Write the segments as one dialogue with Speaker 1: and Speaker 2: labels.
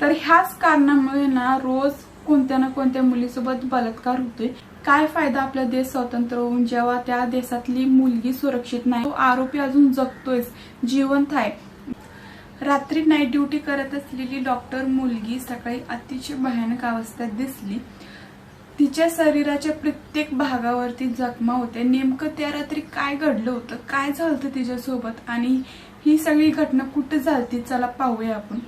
Speaker 1: तर ह्याच कारणामुळे ना रोज कोणत्या ना कोणत्या मुलीसोबत बलात्कार होतोय. काय फायदा आपला देश स्वतंत्र होऊन जेव्हा त्या देशातली मुलगी सुरक्षित नाही तो आरोपी अजून जगतोय जिवंत आहे. रात्री नाईट ड्युटी करत असलेली डॉक्टर मुलगी सकाळी अतिशय भयानक अवस्थेत दिसली. तिच्या शरीराच्या प्रत्येक भागावरती जखमा होते नेमकं त्या रात्री काय घडलं होतं? काय झालं तिच्यासोबत? आणि ही सगळी घटना कुठं झालती? चला पाहूया आपण.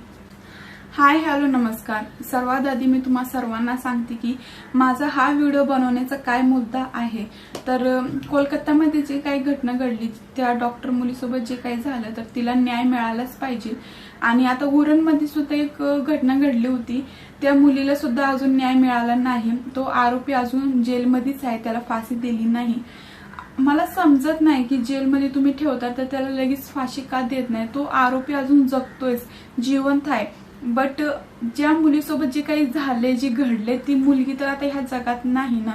Speaker 1: हाय हॅलो नमस्कार. सर्वात आधी मी तुम्हा सर्वांना सांगते की माझा हा व्हिडिओ बनवण्याचा काय मुद्दा आहे. तर अं, कोलकातामध्ये जे काही घटना घडली त्या डॉक्टर मुलीसोबत जे काही झालं तर तिला न्याय मिळालाच पाहिजे. आणि आता उरणमध्ये सुद्धा एक घटना घडली होती. त्या मुलीला सुद्धा अजून न्याय मिळाला नाही. तो आरोपी अजून जेलमध्येच आहे त्याला फाशी दिली नाही. मला समजत नाही की जेलमध्ये तुम्ही ठेवता तर त्याला लगेच फाशी का देत नाही? तो आरोपी अजून जगतोय जिवंत आहे. बट uh, ज्या मुलीसोबत जे काही झाले जे घडले ती मुलगी तर आता ह्या जगात नाही ना.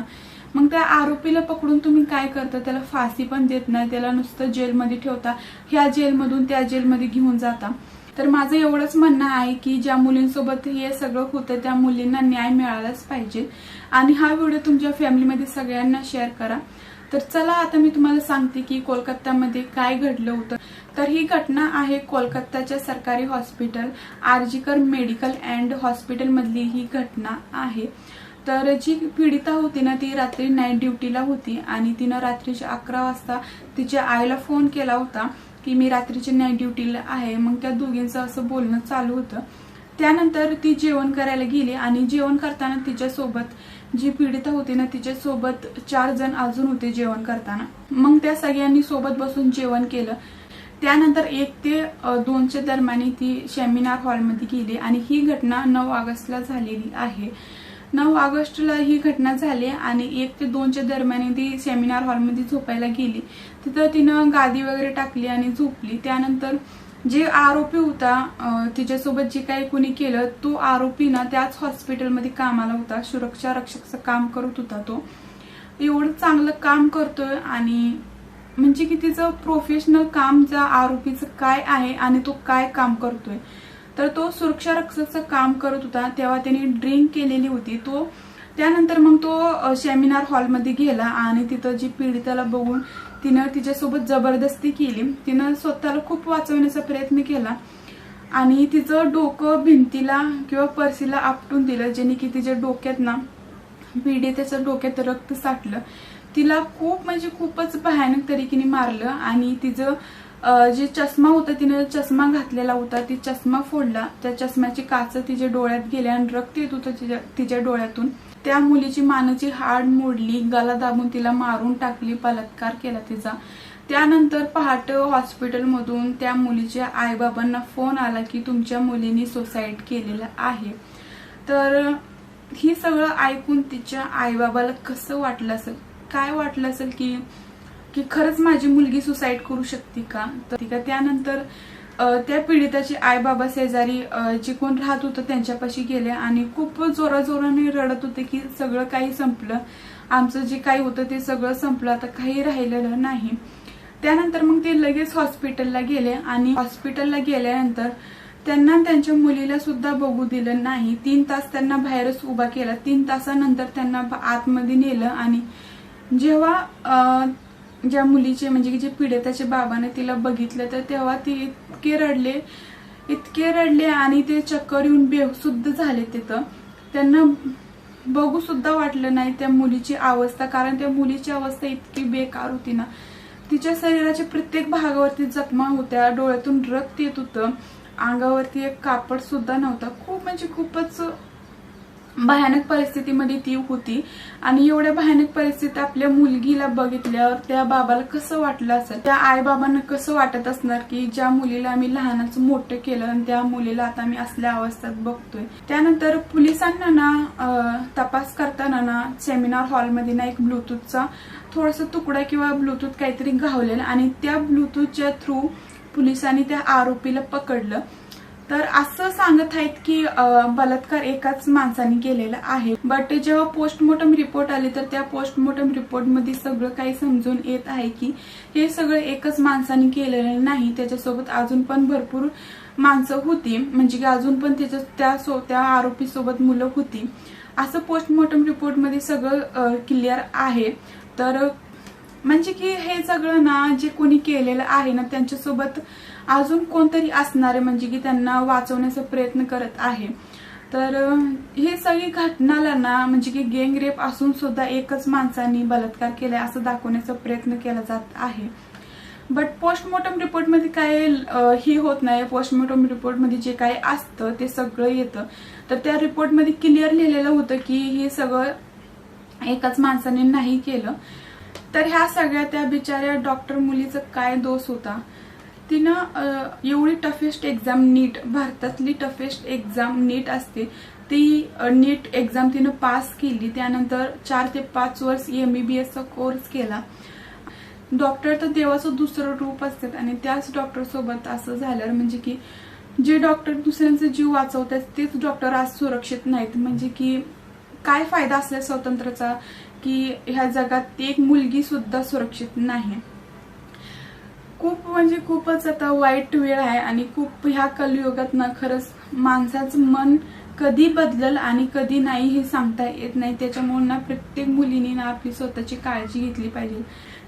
Speaker 1: मग त्या आरोपीला पकडून तुम्ही काय करता? त्याला फाशी पण देत नाही त्याला नुसतं जेलमध्ये ठेवता ह्या जेलमधून त्या जेलमध्ये घेऊन जाता. तर माझं एवढंच म्हणणं आहे की ज्या मुलींसोबत हे सगळं होतं त्या मुलींना न्याय मिळालाच पाहिजे. आणि हा व्हिडिओ तुमच्या फॅमिलीमध्ये सगळ्यांना शेअर करा. तर चला आता मी तुम्हाला सांगते की कोलकात्यामध्ये काय घडलं होतं. तर ही घटना आहे कोलकाताच्या सरकारी हॉस्पिटल आरजीकर मेडिकल अँड हॉस्पिटलमधली ही घटना आहे. तर जी पीडिता होती ना ती रात्री नाईट ड्युटीला होती आणि तिनं रात्रीच्या अकरा वाजता तिच्या आईला फोन केला होता की मी रात्रीच्या नाईट ड्युटीला आहे. मग त्या दोघींचं असं बोलणं चालू होतं. त्यानंतर ती जेवण करायला गेली आणि जेवण करताना तिच्यासोबत जी पीडिता होती ना तिच्यासोबत चार जण अजून होते जेवण करताना. मग त्या सगळ्यांनी सोबत बसून जेवण केलं. त्यानंतर एक ते दोनच्या दरम्यान ती सेमिनार हॉलमध्ये गेली आणि ही घटना नऊ ऑगस्टला झालेली आहे. नऊ ऑगस्टला ही घटना झाली आणि एक ते दोनच्या दरम्यान ती सेमिनार हॉलमध्ये झोपायला गेली. तिथं तिनं गादी वगैरे टाकली आणि झोपली. त्यानंतर जे आरोपी होता तिच्यासोबत जे काही कुणी केलं तो आरोपी ना त्याच हॉस्पिटलमध्ये कामाला होता. सुरक्षा रक्षकचं काम करत होता तो. एवढं चांगलं काम करतोय आणि म्हणजे की तिचं प्रोफेशनल काम ज्या आरोपीचं काय आहे आणि तो काय काम करतोय? तर तो सुरक्षा रक्षकचं काम करत होता तेव्हा त्याने ड्रिंक केलेली होती. तो त्यानंतर मग तो सेमिनार हॉलमध्ये गेला आणि तिथं जी पीडिताला बघून तिनं तिच्यासोबत जबरदस्ती केली. तिनं स्वतःला खूप वाचवण्याचा प्रयत्न केला आणि तिचं डोकं भिंतीला किंवा पर्सीला आपटून दिलं जेणे की तिच्या डोक्यात ना पीडितेच्या डोक्यात रक्त साठलं. तिला खूप म्हणजे खूपच भयानक तरीकेने मारलं आणि तिचं जे चष्मा होता तिनं चष्मा घातलेला होता ती चष्मा फोडला. त्या चष्म्याची काच तिच्या डोळ्यात गेल्या आणि रक्त येत होतं तिच्या तिच्या डोळ्यातून. त्या मुलीची मानाची हाड मोडली गला दाबून तिला मारून टाकली बलात्कार केला तिचा. त्यानंतर पहाट हॉस्पिटलमधून त्या मुलीच्या आईबाबांना फोन आला की तुमच्या मुलीने सुसाईड केलेलं आहे. तर ही सगळं ऐकून तिच्या आईबाबाला कसं वाटलं असेल? काय वाटलं असेल की की खरंच माझी मुलगी सुसाईड करू शकते का? तर का त्यानंतर त्या पीडिताची आई बाबा शेजारी जे कोण राहत होतं त्यांच्यापाशी गेले आणि खूप जोराजोराने रडत होते की सगळं काही संपलं. आमचं जे काही होतं ते सगळं संपलं आता काही राहिलेलं नाही. त्यानंतर मग ते लगेच हॉस्पिटलला गेले आणि हॉस्पिटलला गेल्यानंतर त्यांना त्यांच्या मुलीला सुद्धा बघू दिलं नाही. तीन तास त्यांना बाहेरच उभा केला. तीन तासानंतर त्यांना आतमध्ये नेलं आणि जेव्हा ज्या मुलीचे म्हणजे की जे पीडिताच्या बाबाने तिला बघितलं तर तेव्हा ती इतके रडले इतके रडले आणि ते चक्कर येऊन बेसुद्ध झाले तिथं. त्यांना बघू सुद्धा वाटलं नाही त्या मुलीची अवस्था कारण त्या मुलीची अवस्था इतकी बेकार होती ना. तिच्या शरीराच्या प्रत्येक भागावरती जखमा होत्या डोळ्यातून रक्त येत होतं. अंगावरती एक कापड सुद्धा नव्हता. खूप म्हणजे खूपच भयानक परिस्थितीमध्ये ती होती. आणि एवढ्या भयानक परिस्थितीत आपल्या मुलगीला बघितल्यावर त्या बाबाला कसं वाटलं असेल? त्या आई बाबांना कसं वाटत असणार की ज्या मुलीला आम्ही लहानाचं मोठं केलं आणि त्या मुलीला आता आम्ही असल्या अवस्थेत बघतोय? त्यानंतर पोलिसांना ना तपास करताना ना सेमिनार हॉलमध्ये ना एक ब्लूटूथचा थोडासा तुकडा किंवा ब्लूटूथ काहीतरी घावलेला आणि त्या ब्लूटूथच्या थ्रू पोलिसांनी त्या आरोपीला पकडलं. तर असं सांगत आहेत की बलात्कार एकाच माणसाने केलेला आहे. बट जेव्हा पोस्टमॉर्टम रिपोर्ट आले तर त्या पोस्टमॉर्टम रिपोर्टमध्ये सगळं काही समजून येत आहे की हे सगळं एकच माणसाने केलेलं नाही. त्याच्यासोबत अजून पण भरपूर माणसं होती. म्हणजे की अजून पण त्याच्या त्या सो त्या आरोपी सोबत मुलं होती. असं पोस्टमॉर्टम रिपोर्टमध्ये सगळं क्लिअर आहे. तर म्हणजे की हे सगळं ना जे कोणी केलेलं आहे ना त्यांच्यासोबत अजून कोणतरी असणार आहे म्हणजे की त्यांना वाचवण्याचा प्रयत्न करत आहे. तर हे सगळी घटनाला ना म्हणजे की गँग रेप असून सुद्धा एकच माणसाने बलात्कार केलाय असं दाखवण्याचा प्रयत्न केला जात आहे. बट पोस्टमॉर्टम रिपोर्टमध्ये काय ही हे होत नाही. पोस्टमॉर्टम रिपोर्टमध्ये जे काय असतं ते सगळं येतं. तर त्या रिपोर्टमध्ये क्लिअर लिहिलेलं होतं की हे सगळं एकाच माणसाने नाही केलं. तर ह्या सगळ्या त्या बिचाऱ्या डॉक्टर मुलीचा काय दोष होता? तिनं एवढी टफेस्ट एक्झाम नीट भारतातली टफेस्ट एक्झाम नीट असते. ती नीट एक्झाम तिनं पास केली त्यानंतर चार ते पाच वर्ष एमबीबीएसचा कोर्स केला. डॉक्टर तर देवाचं दुसरं रूप असतात आणि त्याच डॉक्टर सोबत असं झालं म्हणजे की जे डॉक्टर दुसऱ्यांचे जीव वाचवतात तेच डॉक्टर आज सुरक्षित नाहीत. म्हणजे की काय फायदा असल्या स्वातंत्र्याचा की ह्या जगात एक मुलगी सुद्धा सुरक्षित नाही. खूप म्हणजे खूपच आता वाईट वेळ आहे आणि खूप ह्या कलयुगात ना खरंच माणसाचं मन कधी बदलल आणि कधी नाही हे सांगता येत नाही. त्याच्यामुळे ना प्रत्येक मुलीने ना आपली स्वतःची काळजी घेतली पाहिजे.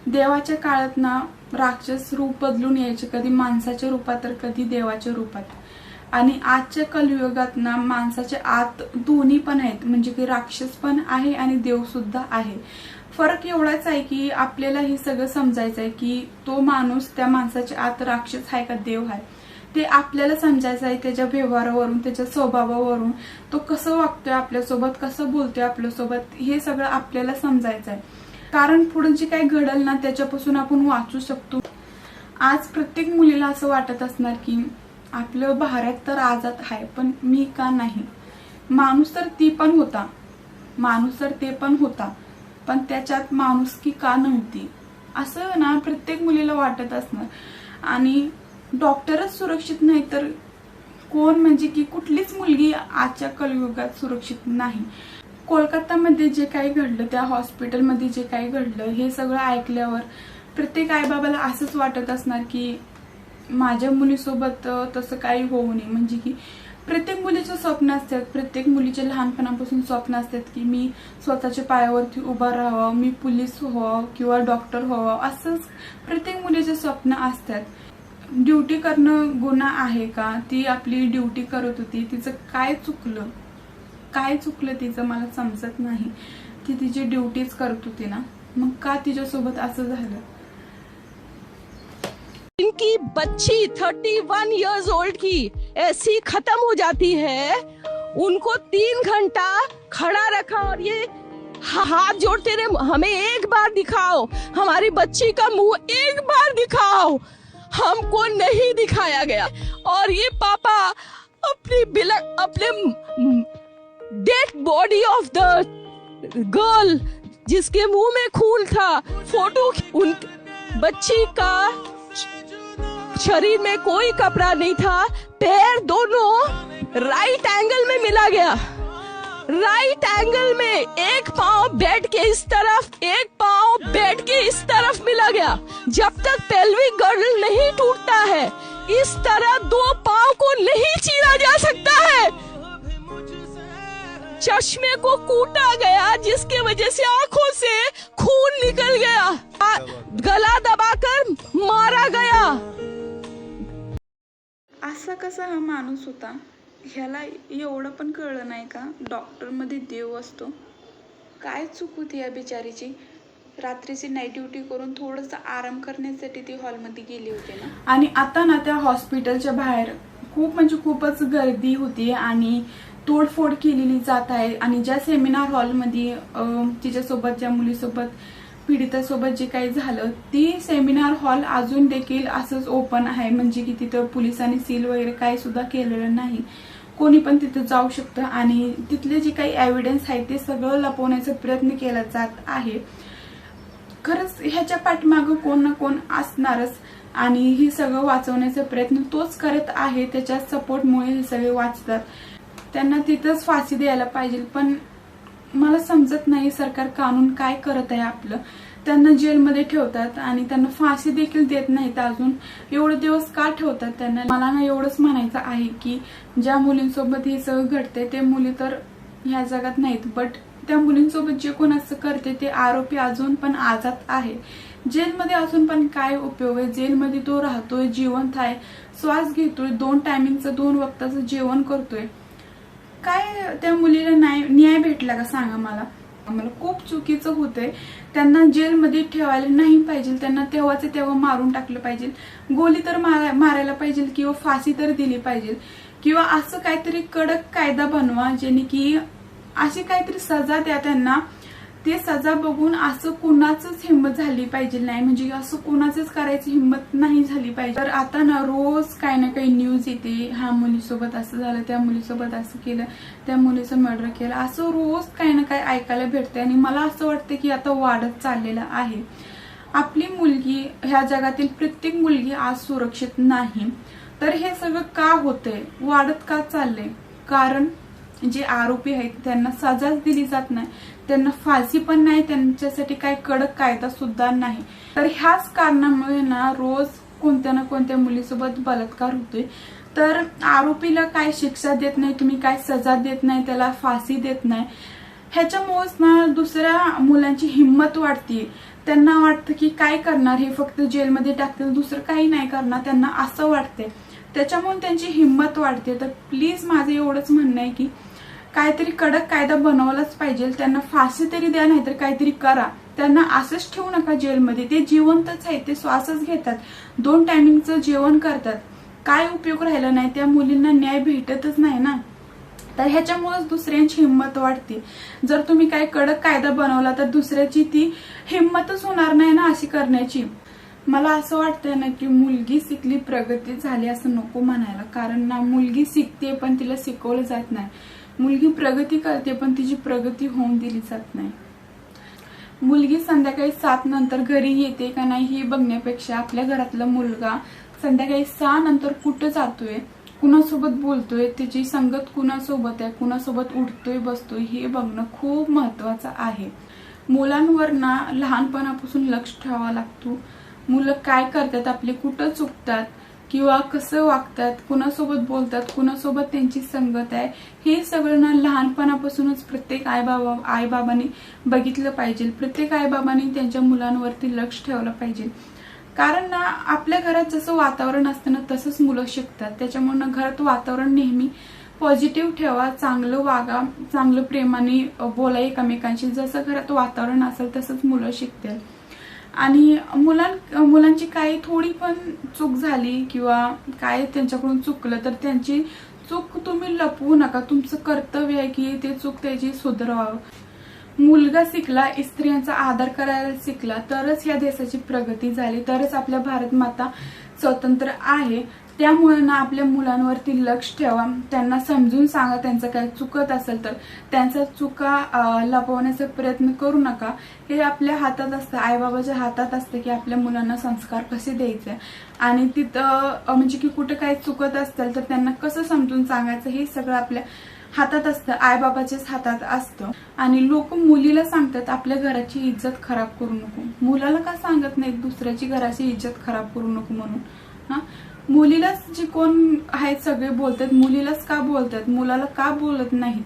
Speaker 1: देवाच्या काळात ना राक्षस रूप बदलून यायचे. कधी माणसाच्या रूपात तर कधी देवाच्या रूपात. आणि आजच्या कलियुगात ना माणसाच्या आत दोन्ही पण आहेत. म्हणजे की राक्षस पण आहे आणि देव सुद्धा आहे. फरक एवढाच आहे की आपल्याला हे सगळं समजायचं आहे की तो माणूस त्या माणसाच्या आत राक्षस आहे का देव आहे? ते आपल्याला समजायचं आहे त्याच्या व्यवहारावरून त्याच्या स्वभावावरून. तो कसं वागतोय आपल्यासोबत कसं बोलतोय आपल्यासोबत हे सगळं आपल्याला समजायचं आहे. कारण पुढे जे काही घडल ना त्याच्यापासून आपण वाचू शकतो. आज प्रत्येक मुलीला असं वाटत असणार की आपलं भारत तर आजाद आहे पण मी का नाही? माणूस तर ती पण होता. माणूस तर ते पण होता. पण त्याच्यात माणुसकी का नव्हती? असं ना प्रत्येक मुलीला वाटत असणार. आणि डॉक्टरच सुरक्षित नाही तर कोण? म्हणजे की कुठलीच मुलगी आजच्या कलयुगात सुरक्षित नाही. कोलकातामध्ये जे काही घडलं त्या हॉस्पिटलमध्ये जे काही घडलं हे सगळं ऐकल्यावर प्रत्येक आईबाबाला असंच वाटत असणार की माझ्या मुलीसोबत तसं काही होऊ नये. म्हणजे की प्रत्येक मुलीचे स्वप्न असतात. प्रत्येक मुलीचे लहानपणापासून स्वप्न असतात की मी स्वतःच्या पायावरती उभा राहावं मी पोलीस व्हावं किंवा डॉक्टर व्हावं. असंच प्रत्येक मुलीचे स्वप्न असतात. ड्युटी करणं गुन्हा आहे का? ती आपली ड्युटी करत होती. तिचं काय चुकलं? काय चुकलं तिचं मला समजत नाही. ती तिची ड्युटीच करत होती ना? मग का तिच्यासोबत असं झालं?
Speaker 2: इनकी बच्ची थर्टी वन ईयर्स ओल्ड की ऐसी खत्म हो जाती है, उनको तीन घंटा खड़ा रखा और ये हाथ जोड़ते रहे, हमें एक बार दिखाओ, हमारी बच्ची का मुँह एक बार दिखाओ, हमको नहीं दिखाया गया। और ये पापा अपनी बिलक अपने dead body of the girl जिसके मुँह में खून था फ़ोटो उन बच्ची का शरीर में कोई कपड़ा नहीं था, पैर दोनों राइट एंगल में मिला गया। राइट एंगल में एक पाँव बेड के इस तरफ़, एक पाँव बेड के इस तरफ़ मिला गया। जब तक पेल्विक गर्डल नहीं टूटता है, इस तरह दो पाँव को नहीं चीरा जा सकता है। चश्मे को कूटा गया, जिसके वजह से आँखों से खून निकल गया। गला दबाकर मारा गया।
Speaker 1: असा कसा हा माणूस होता? ह्याला एवढं पण कळलं नाही का? डॉक्टरमध्ये देव असतो. काय चूक होती या बिचारीची? रात्रीची नाईट ड्युटी करून थोडंसं आराम करण्यासाठी ती हॉलमध्ये गेली होती ना? आणि आता ना त्या हॉस्पिटलच्या बाहेर खूप म्हणजे खूपच गर्दी होती आणि तोडफोड केलेली जात आहे. आणि ज्या सेमिनार हॉलमध्ये तिच्यासोबत ज्या मुलीसोबत पीडितासोबत जे काही झालं ती सेमिनार हॉल अजून देखील असंच ओपन आहे. म्हणजे की तिथं पोलिसांनी सील वगैरे काही सुद्धा केलेलं नाही. कोणी पण तिथं जाऊ शकतं आणि तिथले जे काही एव्हिडन्स आहे ते सगळं लपवण्याचा प्रयत्न केला जात आहे. खरंच ह्याच्या पाठीमागं कोण ना कोण असणारच आणि हे सगळं वाचवण्याचा प्रयत्न तोच करत आहे. त्याच्या सपोर्टमुळे हे सगळे वाचतात. त्यांना तिथंच फाशी द्यायला पाहिजे. पण मला समजत नाही सरकार कानून काय करत आहे आपलं. त्यांना जेलमध्ये ठेवतात आणि त्यांना फाशी देखील देत नाहीत अजून. एवढे दिवस का ठेवतात त्यांना? मला ना एवढंच म्हणायचं आहे की ज्या मुलींसोबत हे सगळं घडते ते मुली तर ह्या जगात नाहीत. बट त्या मुलींसोबत जे कोण असं करते ते आरोपी अजून पण आजाद आहे. जेलमध्ये असून पण काय उपयोग आहे? जेलमध्ये तो राहतोय जिवंत आहे. श्वास घेतोय दोन टायमिंगचं दोन वक्ताचं जेवण करतोय. काय त्या मुलीला न्याय न्याय भेटला का सांगा मला? मला खूप चुकीचं होतंय. त्यांना जेलमध्ये ठेवायला नाही पाहिजे. त्यांना तेव्हाच तेव्हा मारून टाकलं पाहिजे. गोली तर मारा- मारायला पाहिजे किंवा फाशी तर दिली पाहिजे. किंवा असं काहीतरी कडक कायदा बनवा जेणे की अशी काहीतरी सजा द्या त्यांना. ते सजा बघून असं कुणाचंच हिंमत झाली पाहिजे नाही. म्हणजे असं कुणाचंच करायची हिंमत नाही झाली पाहिजे. तर आता ना रोज काही ना काही न्यूज येते. हा मुलीसोबत असं झालं त्या मुलीसोबत असं केलं त्या मुलीचं मर्डर केलं. असं रोज काही ना काही ऐकायला भेटतंय. आणि मला असं वाटतं की आता वाढत चाललेलं आहे. आपली मुलगी ह्या जगातील प्रत्येक मुलगी आज सुरक्षित नाही. तर हे सगळं का होतंय? वाढत का चाललंय? कारण जे आरोपी आहेत त्यांना सजाच दिली जात नाही. त्यांना फाशी पण नाही त्यांच्यासाठी काही कडक कायदा सुद्धा नाही. तर ह्याच कारणामुळे ना रोज कोणत्या ना कोणत्या मुलीसोबत बलात्कार होतोय. तर आरोपीला काय शिक्षा देत नाही तुम्ही काय सजा देत नाही त्याला फाशी देत नाही. ह्याच्यामुळेच ना दुसऱ्या मुलांची हिंमत वाढते त्यांना वाटतं की काय करणार हे फक्त जेलमध्ये टाकतील दुसरं काही नाही करणार त्यांना असं वाटते त्याच्यामुळे त्यांची हिंमत वाढते. तर प्लीज माझं एवढंच म्हणणं आहे की काहीतरी कडक कायदा बनवलाच पाहिजे. त्यांना फाशी तरी द्या नाहीतर काहीतरी करा. त्यांना असंच ठेवू नका जेलमध्ये. ते जिवंतच आहेत ते श्वासच घेतात. दोन टायमिंगचं जेवण करतात. काय उपयोग राहिला नाही त्या मुलींना न्याय भेटतच नाही ना. तर ह्याच्यामुळेच दुसऱ्यांची हिंमत वाढते. जर तुम्ही काही कडक कायदा बनवला तर दुसऱ्याची ती हिंमतच होणार नाही ना अशी करण्याची. मला असं वाटतंय ना की मुलगी शिकली प्रगती झाली असं नको म्हणायला. कारण ना मुलगी शिकते पण तिला शिकवलं जात नाही. मुलगी प्रगती करते पण तिची प्रगती होऊन दिली जात नाही. मुलगी संध्याकाळी सात नंतर घरी येते का नाही हे बघण्यापेक्षा आपल्या घरातला मुलगा संध्याकाळी सहा नंतर कुठं जातोय कुणासोबत बोलतोय त्याची संगत कुणासोबत आहे कुणासोबत उठतोय बसतोय हे बघणं खूप महत्वाचं आहे. मुलांवर ना लहानपणापासून लक्ष ठेवावं लागतो. मुलं काय करतात आपले कुठं चुकतात किंवा कसं वागतात कुणासोबत बोलतात कुणासोबत त्यांची संगत आहे हे सगळं ना लहानपणापासूनच प्रत्येक आईबाबा आईबाबांनी बघितलं पाहिजे. प्रत्येक आईबाबांनी त्यांच्या मुलांवरती लक्ष ठेवलं पाहिजे. कारण ना आपल्या घरात जसं वातावरण असतं ना तसंच मुलं शिकतात. त्याच्यामुळे ना घरात वातावरण नेहमी पॉझिटिव्ह ठेवा चांगलं वागा चांगलं प्रेमाने बोला एकमेकांशी. जसं घरात वातावरण असेल तसंच मुलं शिकतील. आणि मुलां मुलांची काही थोडी पण चूक झाली किंवा काय त्यांच्याकडून चुकलं तर त्यांची चूक तुम्ही लपवू नका. तुमचं कर्तव्य आहे की ते चूक त्याची सुधारावं. मुलगा शिकला स्त्रियांचा आदर करायला शिकला तरच या देशाची प्रगती झाली तरच आपल्या भारत माता स्वतंत्र आहे. त्यामुळे ना आपल्या मुलांवरती लक्ष ठेवा. त्यांना समजून सांगा त्यांचं काय चुकत असेल तर. त्यांचा चुका लपवण्याचा प्रयत्न करू नका. हे आपल्या हातात असतं. आईबाबाच्या हातात असतं की आपल्या मुलांना संस्कार कसे द्यायचे? आणि तिथं म्हणजे की कुठं काही चुकत असेल तर त्यांना कसं समजून सांगायचं? हे सगळं आपल्या हातात असतं. आईबाबाच्याच हातात असतं. आणि लोक मुलीला सांगतात आपल्या घराची इज्जत खराब करू नको. मुलाला का सांगत नाहीत दुसऱ्याची घराची इज्जत खराब करू नको म्हणून? हा? मुलीलाच जे कोण आहेत सगळे बोलतात मुलीलाच का बोलतात मुलाला का बोलत नाहीत?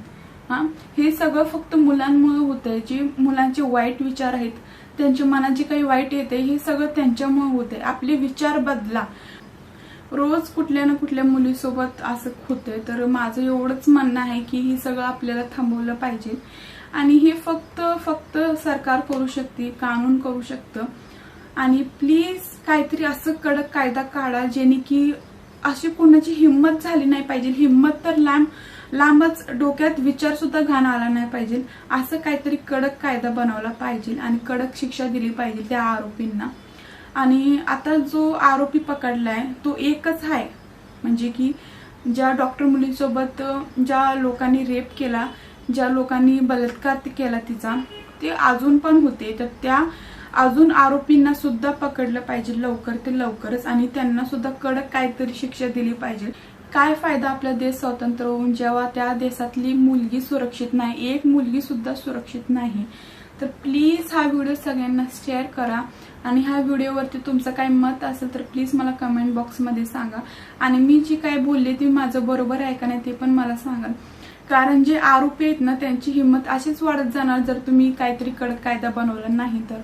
Speaker 1: हा? हे सगळं फक्त मुलांमुळे होतंय. जे मुलांचे वाईट विचार आहेत त्यांच्या मनात जे काही वाईट येते हे सगळं त्यांच्यामुळे होते आपले विचार बदला. रोज कुठल्या ना कुठल्या मुलीसोबत असं होतंय. तर माझं एवढंच म्हणणं आहे की हे सगळं आपल्याला थांबवलं पाहिजे. आणि हे फक्त फक्त सरकार करू शकते कानून करू शकतं. आणि प्लीज काहीतरी असं कडक कायदा काढा जेणे की अशी कोणाची हिंमत झाली नाही पाहिजे. हिंमत तर लांब लांबच डोक्यात विचार सुद्धा घाण आला नाही पाहिजे. असं काहीतरी कडक कायदा बनवला पाहिजे आणि कडक शिक्षा दिली पाहिजे त्या आरोपींना. आणि आता जो आरोपी पकडलाय तो एकच आहे. म्हणजे की ज्या डॉक्टर मुलीसोबत ज्या लोकांनी रेप केला ज्या लोकांनी बलात्कार केला तिचा ते अजून पण होते. तर त्या अजून आरोपींना सुद्धा पकडलं पाहिजे लवकर ते लवकरच आणि त्यांना सुद्धा कडक काहीतरी शिक्षा दिली पाहिजे. काय फायदा आपला देश स्वतंत्र होऊन जेव्हा त्या देशातली मुलगी सुरक्षित नाही एक मुलगी सुद्धा सुरक्षित नाही. तर प्लीज हा व्हिडिओ सगळ्यांना शेअर करा आणि ह्या व्हिडिओवरती तुमचं काय मत असेल तर प्लीज मला कमेंट बॉक्समध्ये सांगा. आणि मी जी काय बोलले ती माझं बरोबर आहे का नाही ते पण मला सांगा. कारण जे आरोपी आहेत ना त्यांची हिंमत अशीच वाढत जाणार जर तुम्ही काहीतरी कडक कायदा बनवला नाही तर.